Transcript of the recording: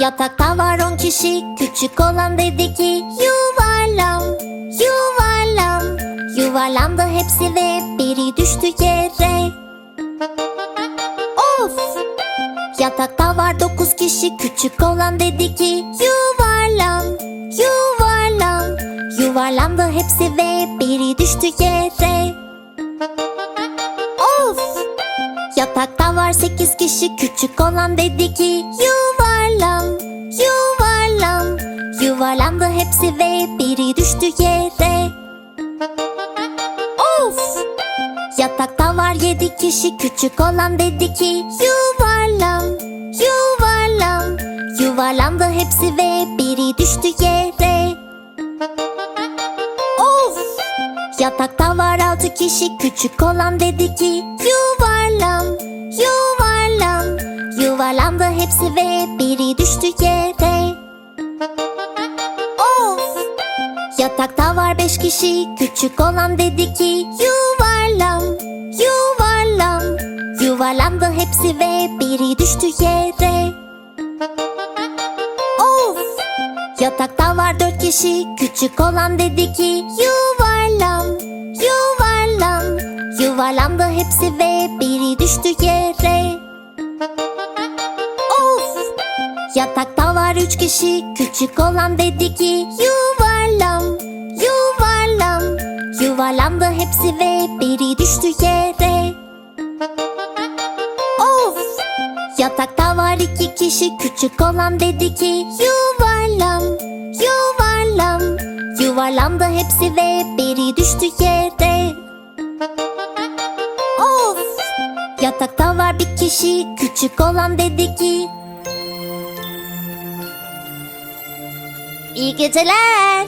Yatakta var on kişi Küçük olan dedi ki Yuvarlan Yuvarlan Yuvarlandı hepsi ve biri düştü yere. Of! Yatakta var dokuz kişi Küçük olan dedi ki Yuvarlan Yuvarlan Yuvarlandı hepsi ve biri düştü yere. Of! Yatakta var sekiz kişi Küçük olan dedi ki Yuvarlan hepsi ve biri düştü yere. Of! Yatakta var yedi kişi Küçük olan dedi ki Yuvarlan Yuvarlan. Yuvarlandı hepsi ve biri düştü yere. Of! Yatakta var altı kişi Küçük olan dedi ki Yuvarlan Yuvarlan. Yuvarlandı hepsi ve biri düştü yere Yatakta var beş kişi. Küçük olan dedi ki Yuvarlan Yuvarlan. Yuvarlandı hepsi ve biri düştü yere. Of! Yatakta var dört kişi. Küçük olan dedi ki Yuvarlan Yuvarlan. Yuvarlandı hepsi ve biri düştü yere. Of! Yatakta var üç kişi. Küçük olan dedi ki Yuvarlan Yuvarlandı hepsi ve biri düştü yere. Of! Yatakta var iki kişi Küçük olan dedi ki Yuvarlan Yuvarlan. Yuvarlandı hepsi ve biri düştü yere. Of! Yatakta var bir kişi Küçük olan dedi ki İyi geceler